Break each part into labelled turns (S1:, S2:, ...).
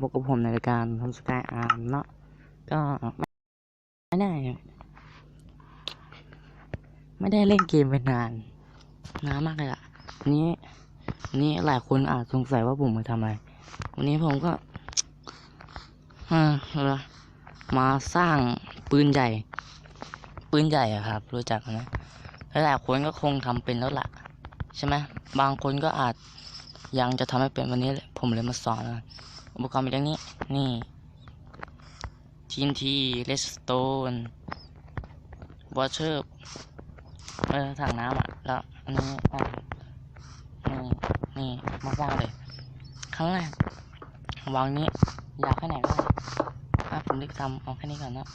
S1: พบกับผมในรายการทำสกายอาร์มเนาะก็ไม่ได้ ไม่ได้เล่นเกมไปนานนานมากเลยอะนี้นี้หลายคนอาจสงสัยว่าผมมาทำอะไร วันนี้ผมก็อ่ามาสร้างปืนใหญ่ ปืนใหญ่อะครับ รู้จักนะหลายคนก็คงทำเป็นแล้วล่ะ ใช่ไหมบางคนก็อาจยังจะทำให้เป็นวันนี้เลยผมเลยมาสอนนะ อุปกรณ์เป็นอย่างนี้ นี่ TNT Redstone Water เออถังน้ำอะ แล้ว อันนี้อะนี่ นี่มาวางเลย ครั้งแรก วางนี้ ยาวแค่ไหนก็ได้อะผมเล็กทำเอาแค่นี้ก่อนนะ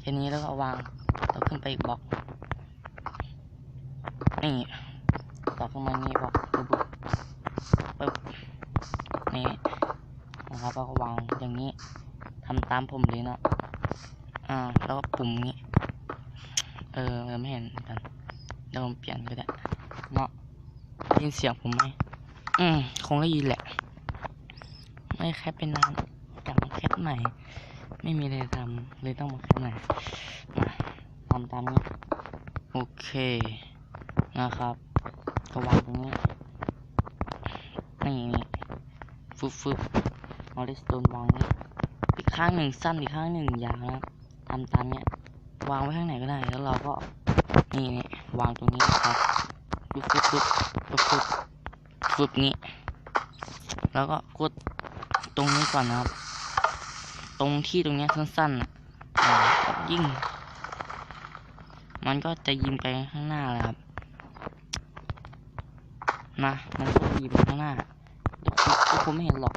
S1: แค่นี้แล้วก็เอาวางต่อขึ้นไปอีกบล็อก นี่ ต่อขึ้นมานี่บล็อกบปึ๊บ ปึ๊บนี่นะครับแล้วก็วางอย่างนี้ทำตามผมเลยเนาะอ่าแล้วก็ปุ่มนี้เออเออไม่เห็นกันเดี๋ยวผมเปลี่ยนก็ได้เนาะยินเสียงผมไหมอืมคงได้ยินแหละ ไม่แคปเป็นนานอยากแคปใหม่ ไม่มีอะไรทำเลยต้องมาแคปใหม่มาทำตามนี้โอเคนะครับก็วางตรงนี้ นี่นี่ฟึบฟึบเอาเลสโตนวางนี่อีกข้างหนึ่งสั้นอีกข้างหนึ่งยาวนะทำตามเนี้ยวางไว้ข้างไหนก็ได้แล้วเราก็นี่นี่วางตรงนี้ครับฟึบฟึบฟึบฟึบฟึบฟึบนี้ แล้วก็กดตรงนี้ก่อนนะครับ ตรงที่ตรงเนี้ยสั้นๆยิ่ง มันก็จะยิงไปข้างหน้าเลยครับนะมันก็ยิงไปข้างหน้า คนทุกคนไม่เห็นหรอก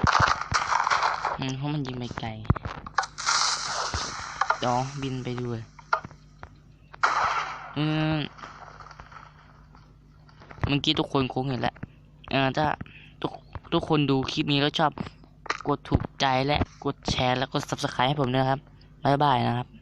S1: อืมเพราะมันยิงไปไกลเดี๋ยวบินไปดูเลยอืมเมื่อกี้ทุกคนคงเห็นแล้วเออถ้าทุกทุกคนดูคลิปนี้แล้วชอบ กดถูกใจและกดแชร์แล้วกด subscribe ให้ผมด้วยนะครับ บ๊ายบายนะครับ